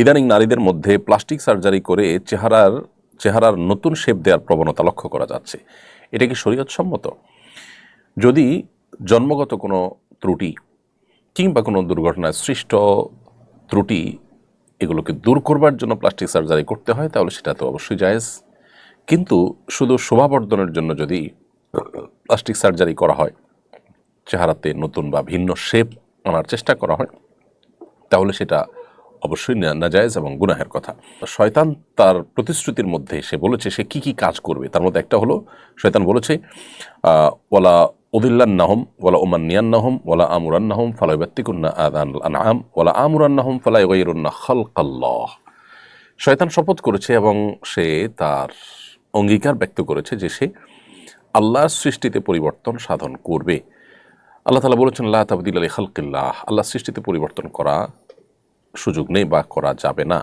ইদানিং নারীদের মধ্যে প্লাস্টিক সার্জারি করে চেহারার চেহারার নতুন শেপ দেওয়ার প্রবণতা লক্ষ্য করা যাচ্ছে। এটা কি শরীয়তসম্মত? যদি জন্মগত কোনো ত্রুটি কিংবা কোনো দুর্ঘটনায় সৃষ্ট ত্রুটি এগুলোকে দূর করবার জন্য প্লাস্টিক সার্জারি করতে হয়, তাহলে সেটা তো অবশ্যই জায়েজ। কিন্তু শুধু শোভাবর্ধনের জন্য যদি প্লাস্টিক সার্জারি করা হয়, চেহারাতে নতুন বা ভিন্ন শেপ আনার চেষ্টা করা হয়, তাহলে সেটা অবশ্যই নাজায়েজ এবং গুনাহের কথা। শয়তান তার প্রতিশ্রুতির মধ্যে সে বলেছে সে কি কি কাজ করবে। তার মধ্যে একটা হলো, শয়তান বলেছে ওয়ালা উদিল্লান্নাহম, ওয়ালা ওমান্নিয়ান্নাহম ওয়ালা আমুরান্নাহম ফালাইবাত্তিকুন্না আদান আনআম, ওয়ালা আমুরান্নাহম ফালাইগাইরুন্না খালকাল্লাহ। শয়তান শপথ করেছে এবং সে তার অঙ্গীকার ব্যক্ত করেছে যে সে আল্লাহর সৃষ্টিতে পরিবর্তন সাধন করবে। আল্লাহ তালা বলেছেন আল্লাহ তাবদিল আলী খালকিল্লাহ। আল্লাহ সৃষ্টিতে পরিবর্তন করা সুযোগ নেই বা করা যাবে না।